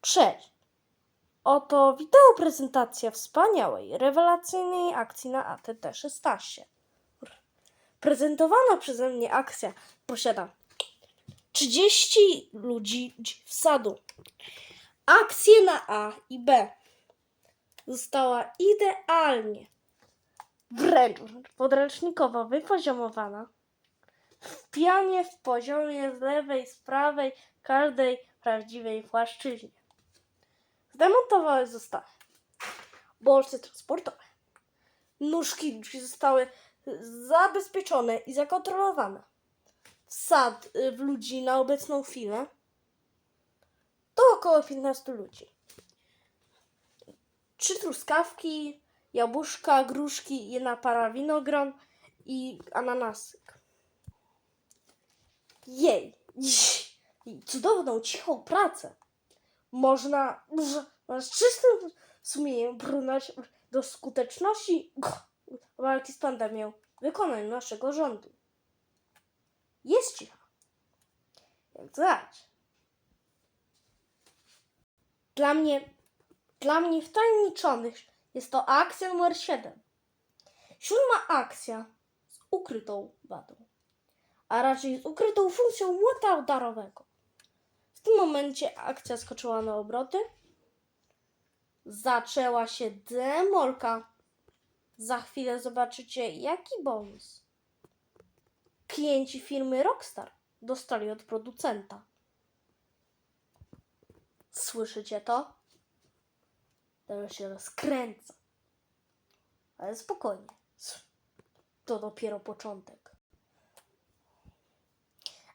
Cześć! Oto wideo prezentacja wspaniałej, rewelacyjnej akcji na ATT 16. Prezentowana przeze mnie akcja posiada 30 ludzi w sadu. Akcje na A i B została idealnie, wręcz podręcznikowo wypoziomowana w pianie w poziomie z lewej, z prawej, każdej prawdziwej płaszczyźnie. Zdemontowane zostały bolce transportowe. Nóżki zostały zabezpieczone i zakontrolowane. Wsad y, w ludzi na obecną chwilę to około 15 ludzi. Trzy truskawki, jabłuszka, gruszki, jedna para winogron i ananasyk. Jej, cudowną, cichą pracę. Można, z czystym sumieniem porównać do skuteczności walki z pandemią w wykonaniu naszego rządu. Jest cicha. Jak znać. Dla mnie, dla mnie wtajemniczonych jest to akcja numer 7. Siódma akcja z ukrytą wadą a raczej z ukrytą funkcją młota udarowego. W tym momencie akcja skoczyła na obroty. Zaczęła się demolka. Za chwilę zobaczycie, jaki bonus. Klienci firmy Rockstar dostali od producenta. Słyszycie to? Teraz się rozkręca. Ale spokojnie. To dopiero początek.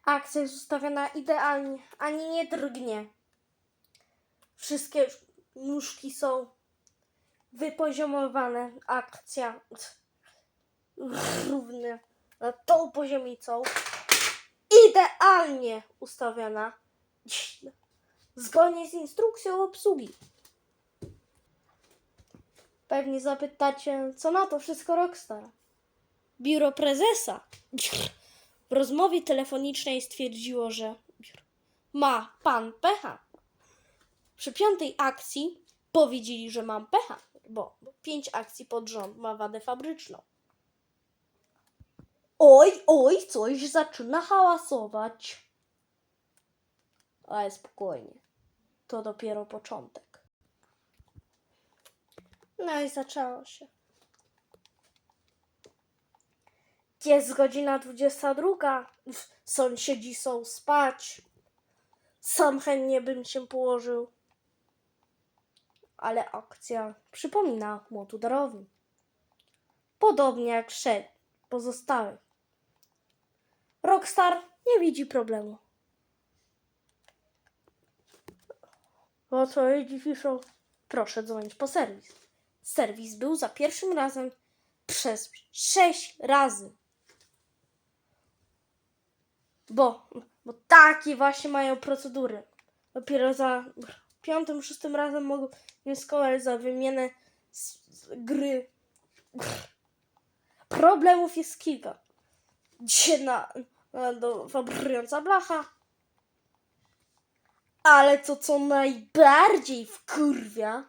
Akcja jest ustawiona idealnie, ani nie drgnie. Wszystkie nóżki są wypoziomowane. Akcja równa nad tą poziomicą. Idealnie ustawiona. Zgodnie z instrukcją obsługi. Pewnie zapytacie, co na to wszystko Rockstar. Biuro prezesa w rozmowie telefonicznej stwierdziło, że ma pan pecha. Przy piątej akcji powiedzieli, że mam pecha, bo pięć akcji pod rząd ma wadę fabryczną. Oj, oj, coś zaczyna hałasować. Ale spokojnie. To dopiero początek. No i zaczęło się. Jest godzina 22. Sąsiedzi są spać. Sam chętnie bym się położył. Ale akcja przypomina młot udarowy. Podobnie jak szedł pozostałych. Rockstar nie widzi problemu. W odpowiedzi piszą, proszę dzwonić po serwis. Serwis był za pierwszym razem przez sześć razy. Bo, bo takie właśnie mają procedury. Dopiero za piątym, szóstym razem mogą wnioskować za wymianę z, z gry. Problemów jest kilka. Dzisiaj na, na do blacha. Ale to, co najbardziej wkurwia,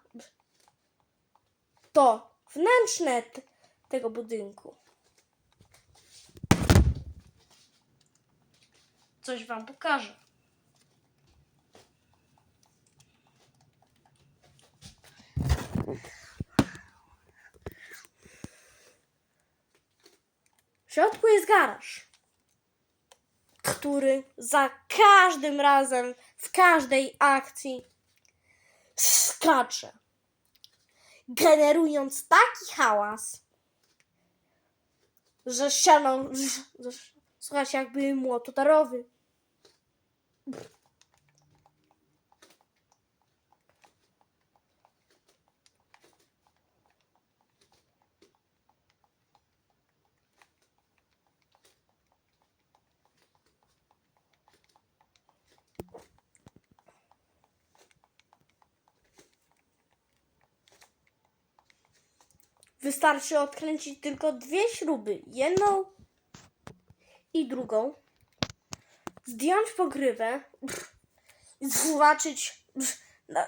to wnętrzne tego budynku. Coś wam pokażę. W środku jest garaż, który za każdym razem, w każdej akcji skacze, generując taki hałas, że że, słychać jakby młot utarowy. Wystarczy odkręcić tylko dwie śruby, jedną i drugą, zdjąć pokrywę i zobaczyć Na,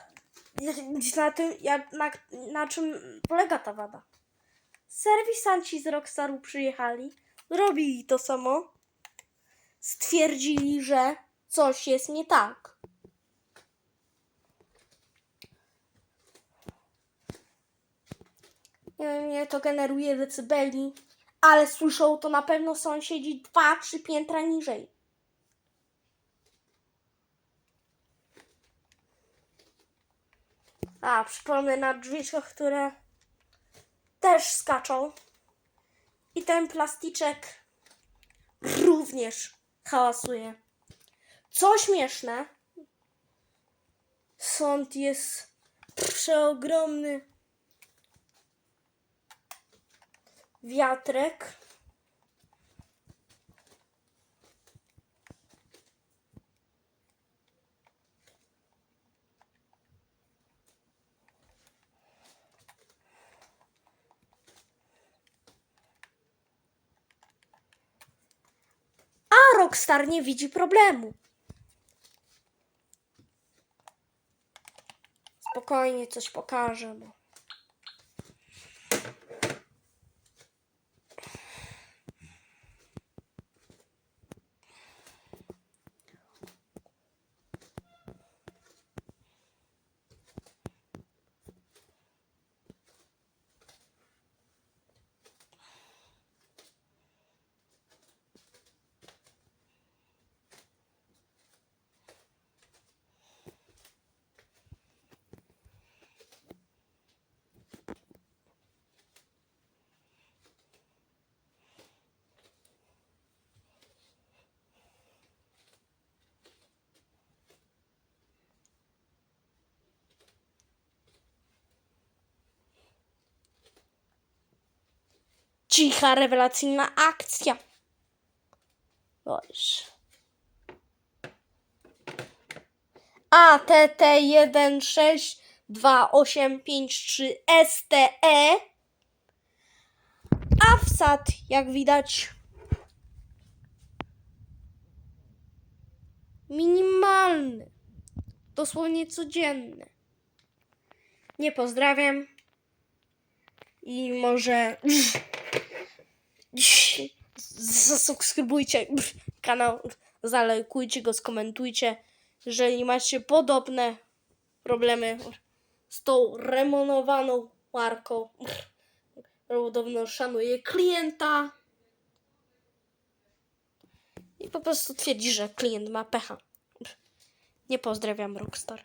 na, tym, jak, na, na czym polega ta wada? Serwisanci z Rockstaru przyjechali, zrobili to samo, stwierdzili, że coś jest nie tak. Nie to generuje decybeli, ale słyszą to na pewno sąsiedzi dwa, trzy piętra niżej. A, przypomnę na drzwiczkach, które też skaczą. I ten plasticzek również hałasuje. Co śmieszne, sąd jest przeogromny wiatrek. A Rockstar nie widzi problemu. Spokojnie coś pokażę. Bo... Cicha, rewelacyjna akcja. Boże. ATT 162853 STE a wsad, jak widać, minimalny, dosłownie codzienny. Nie pozdrawiam i może zasubskrybujcie kanał, zalajkujcie go, skomentujcie, jeżeli macie podobne problemy z tą remonowaną marką. Podobno szanuje klienta i po prostu twierdzi, że klient ma pecha. Nie pozdrawiam Rockstar.